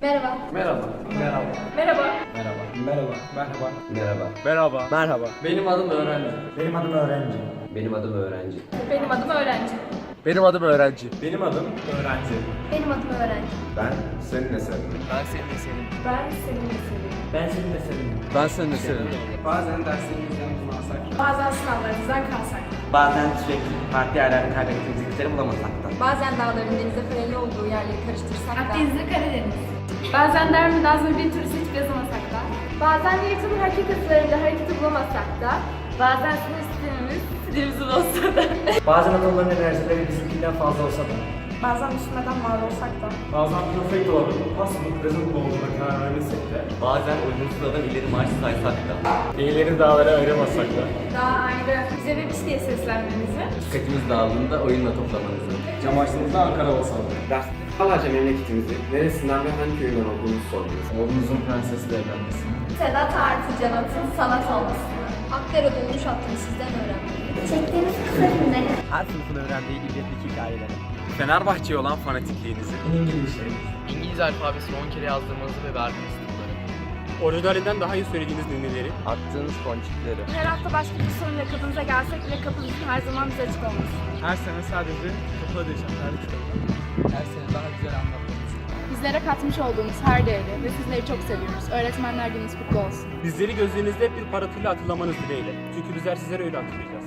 Merhaba. Merhaba. Merhaba. Merhaba. Merhaba. Merhaba. Merhaba. Merhaba. Merhaba. Benim adım öğrenci. Benim adım öğrenci. Benim adım öğrenci. Benim adım öğrenci. Benim adım öğrenci. Benim adım öğrenci. Benim adım öğrenci. Ben senin eserim. Ben senin eserin. Ben senin eserim. Ben senin eserin. Ben senin eserin. Bazen derslerimizden bulmasak. Bazen sınavlarımızdan kalsak. Bazen sürekli farklı yerlerde kaybettiğimiz ilkleri bulamasak da. Bazen dağların denize paralel olduğu yerleri karıştırsak da. Akdeniz'de Karadeniz. Bazen Dermi Nazmi bir türlü hiç yazamasak da. Bazen Newton'un hareket hızlarıyla hareketi bulamasak da. Bazen sinir sistemimiz sinirimiz olsa da. Bazen atomların enerjileri bizimkinden fazla olsa da. Bazen düşünmeden var olsak da. Bazen perfect olarak possible present olduğuna karar vermesek de Bazen uygun sıradan ileri marş saysak da. iyileri dağlara ayıramasak da Daha ayrı. Bize bebiş diye seslenmemizi. Dikkatimiz dağıldığında oyunla toplamanızı. cam açtığımızda Ankara olsa da. Derste defalarca memleketimizi, neresinden ve hangi köyden olduğumuzu sordunuz. Oğlunuzun prensesle evlenmesini. Sedat artı Canat'ın sanat olmasını. Akdere dolmuş attığını sizden öğrendim. Çektiğiniz kısa filmleri. Her sınıfın öğrendiği ibretlik hikayeleri. Fenerbahçe'ye olan fanatikliğinizi. İngilizce. İngiliz alfabesini 10 kere yazdırmanızı ve verdiğiniz tıkları. Orijinalinden daha iyi söylediğiniz ninnileri. Attığınız ponçikleri. Her hafta başka bir soruyla kapınıza gelsek bile kapınızın her zaman bize açık olması. Her sene sadece kapıda değişen her kitabı. Her sene daha güzel anlatmanızı. Bizlere katmış olduğunuz her değeri ve sizleri çok seviyoruz. Öğretmenler gününüz kutlu olsun. Bizleri gözlerinizde hep bir parıltıyla hatırlamanız dileğiyle. Çünkü bizler sizlere öyle hatırlayacağız.